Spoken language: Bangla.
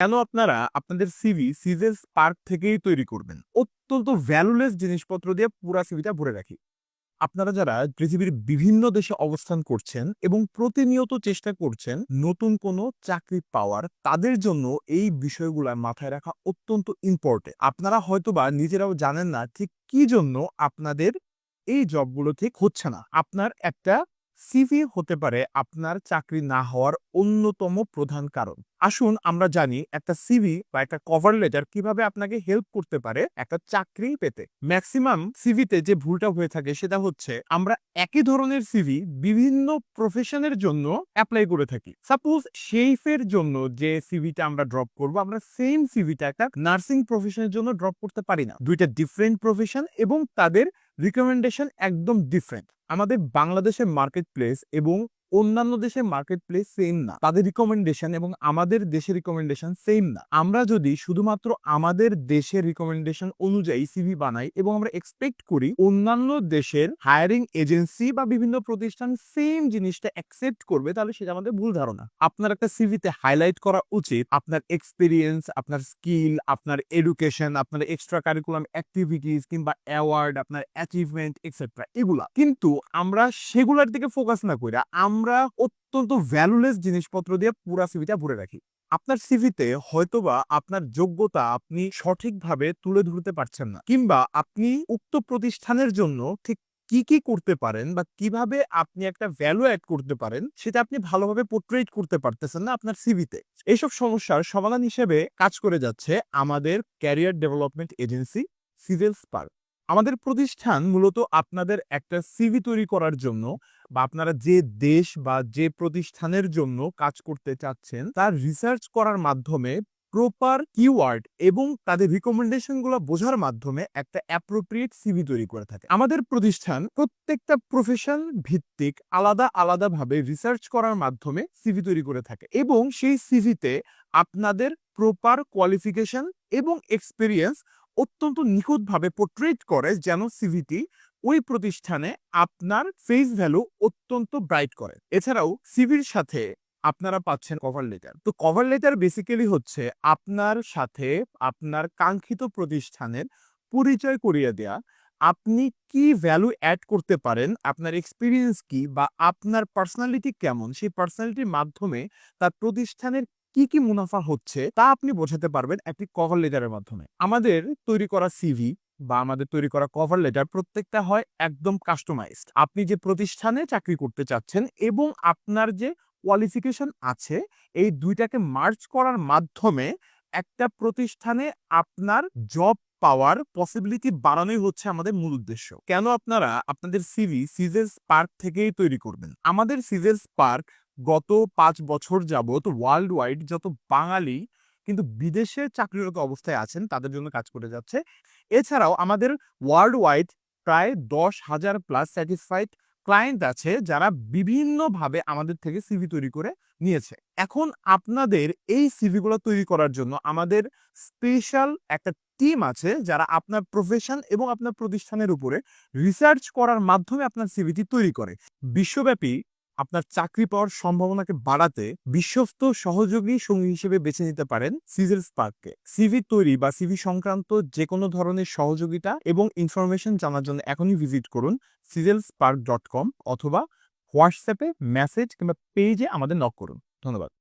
কেন আপনারা আপনাদের সিভি সিজেস পার্ক থেকেই তৈরি করবেন? অত্যন্ত ভ্যালুলেস জিনিসপত্র দিয়ে পুরা সিভিটা ভরে রাখি। আপনারা যারা পৃথিবীর বিভিন্ন দেশে অবস্থান করছেন এবং প্রতিনিয়ত চেষ্টা করছেন নতুন কোনো চাকরি পাওয়ার, তাদের জন্য এই বিষয়গুলা মাথায় রাখা অত্যন্ত ইম্পর্টেন্ট আপনারা হয়তোবা নিজেরাও জানেন না ঠিক কি জন্য আপনাদের এই জবগুলো ঠিক হচ্ছে না। আপনার একটা সিভি হতে পারে আপনার চাকরি না হওয়ার অন্যতম প্রধান কারণ। আসুন আমরা জানি একটা সিভি বা একটা কভার লেটার কীভাবে আপনাকে হেল্প করতে পারে একটা চাকরি পেতে। ম্যাক্সিমাম সিভিতে যে ভুলটা হয়ে থাকে সেটা হচ্ছে আমরা একই ধরনের সিভি বিভিন্ন প্রফেশনের জন্য অ্যাপ্লাই করে থাকি। সাপোজ শেফের জন্য যে সিভিটা আমরা ড্রপ করব, আমরা সেম সিভিটা একটা নার্সিং প্রফেশনের জন্য ড্রপ করতে পারি না। দুইটা ডিফারেন্ট প্রফেশন এবং তাদের রিকমেন্ডেশন একদম ডিফারেন্ট আমাদের বাংলাদেশের মার্কেট প্লেস এবং অন্যান্য দেশের মার্কেট প্লেস সেম না। তাদের রিকমেন্ডেশন এবং আমাদের দেশের রিকমেন্ডেশন সেম না। আমরা যদি শুধুমাত্র আমাদের দেশের রিকমেন্ডেশন অনুযায়ী সিভি বানাই এবং আমরা এক্সপেক্ট করি অন্যান্য দেশের হায়ারিং এজেন্সি বা বিভিন্ন প্রতিষ্ঠান সেম জিনিসটা অ্যাকসেপ্ট করবে, তাহলে সেটা আমাদের ভুল ধারণা। আপনার একটা সিভিতে হাইলাইট করা উচিত, আপনার এক্সপিরিয়েন্স আপনার স্কিল আপনার এডুকেশন আপনার এক্সট্রা কারিকুলাম অ্যাক্টিভিটিস কিংবা অ্যাওয়ার্ড আপনার অ্যাচিভমেন্ট এক্সেট্রা এগুলা। কিন্তু আমরা সেগুলার দিকে ফোকাস না করে আমরা অত্যন্ত ভ্যালুলেস জিনিসপত্র দিয়ে পুরা সিভিটা ভরে রাখি। আপনার সিভিতে হয়তোবা আপনার যোগ্যতা আপনি সঠিকভাবে তুলে ধরতে পারছেন না। কিংবা আপনি উক্ত প্রতিষ্ঠানের জন্য ঠিক কি কি করতে পারেন বা কীভাবে আপনি একটা ভ্যালু অ্যাড করতে পারেন, সেটা আপনি ভালোভাবে পোর্ট্রেট করতে পারতেছেন না আপনার সিভিতে এইসব সমস্যার সমাধান হিসেবে কাজ করে যাচ্ছে আমাদের career development agency civil spark আমাদের প্রতিষ্ঠান মূলত আপনাদের একটা সিভি তৈরি করার জন্য বা আপনারা যে দেশ বা যে প্রতিষ্ঠানের জন্য কাজ করতে চাচ্ছেন, তার রিসার্চ করার মাধ্যমে প্রপার কিওয়ার্ড এবং তাদের রিকমেন্ডেশনগুলো বোঝার মাধ্যমে একটা অ্যাপ্রোপ্রিয়েট সিভি তৈরি করে থাকে। আমাদের প্রতিষ্ঠান প্রত্যেকটা প্রফেশন ভিত্তিক আলাদা আলাদাভাবে রিসার্চ করার মাধ্যমে সিভি তৈরি করে থাকে এবং সেই সিভিতে আপনাদের প্রপার কোয়ালিফিকেশন এবং এক্সপিরিয়েন্স অত্যন্ত নিখুঁতভাবে পোর্ট্রেট করে যেন সিভিটি ওই প্রতিষ্ঠানে আপনার ফেস ভ্যালু অত্যন্ত ব্রাইট করে। এছাড়াও সিভির সাথে আপনারা পাচ্ছেন কভার লেটার তো কভার লেটার বেসিক্যালি হচ্ছে আপনার সাথে আপনার কাঙ্ক্ষিত প্রতিষ্ঠানের পরিচয় করিয়ে দেয়া। আপনি কি ভ্যালু অ্যাড করতে পারেন, আপনার এক্সপিরিয়েন্স কি বা আপনার পার্সোনালিটি কেমন, সেই পার্সোনালিটির মাধ্যমে তার প্রতিষ্ঠানের কি কি মুনাফা হচ্ছে তা আপনি বোঝাতে পারবেন একটি কভার লেটারের মাধ্যমে। আমাদের তৈরি করা সিভি বা আমাদের তৈরি করা কভার লেটার প্রত্যেকটা হয় একদম কাস্টমাইজড আপনি যে প্রতিষ্ঠানে চাকরি করতে চাচ্ছেন এবং আপনার যে কোয়ালিফিকেশন আছে, এই দুইটাকে মার্চ করার মাধ্যমে একটা প্রতিষ্ঠানে আপনার জব পাওয়ার পসিবিলিটি বাড়ানোই হচ্ছে আমাদের মূল উদ্দেশ্য। কেন আপনারা আপনাদের সিভি সিজেস পার্ক থেকেই তৈরি করবেন? আমাদের সিজেস পার্ক গত পাঁচ বছর যাবৎ ওয়ার্ল্ড ওয়াইড যত বাঙালি কিন্তু বিদেশে চাকরিরত অবস্থায় আছেন, তাদের জন্য কাজ করে যাচ্ছে। এছাড়াও আমাদের ওয়ার্ল্ড ওয়াইড প্রায় দশ হাজার প্লাস স্যাটিসফাইড ক্লায়েন্ট আছে, যারা বিভিন্নভাবে আমাদের থেকে সিভি তৈরি করে নিয়েছে। এখন আপনাদের এই সিভিগুলো তৈরি করার জন্য আমাদের স্পেশাল একটা টিম আছে, যারা আপনার প্রফেশন এবং আপনার প্রতিষ্ঠানের উপরে রিসার্চ করার মাধ্যমে আপনার সিভিটি তৈরি করে। বিশ্বব্যাপী আপনার চাকরি পাওয়ার সম্ভাবনাকে বাড়াতে বিশ্বস্ত সহযোগী সঙ্গী হিসেবে বেছে নিতে পারেন সিজেল স্পার্ককে সিভি তৈরি বা সিভি সংক্রান্ত যে কোনো ধরনের সহযোগিতা এবং ইনফরমেশন জানার জন্য এখনই ভিজিট করুন সিজেল ডট কম অথবা হোয়াটসঅ্যাপে মেসেজ কিংবা পেজে আমাদের নক করুন। ধন্যবাদ।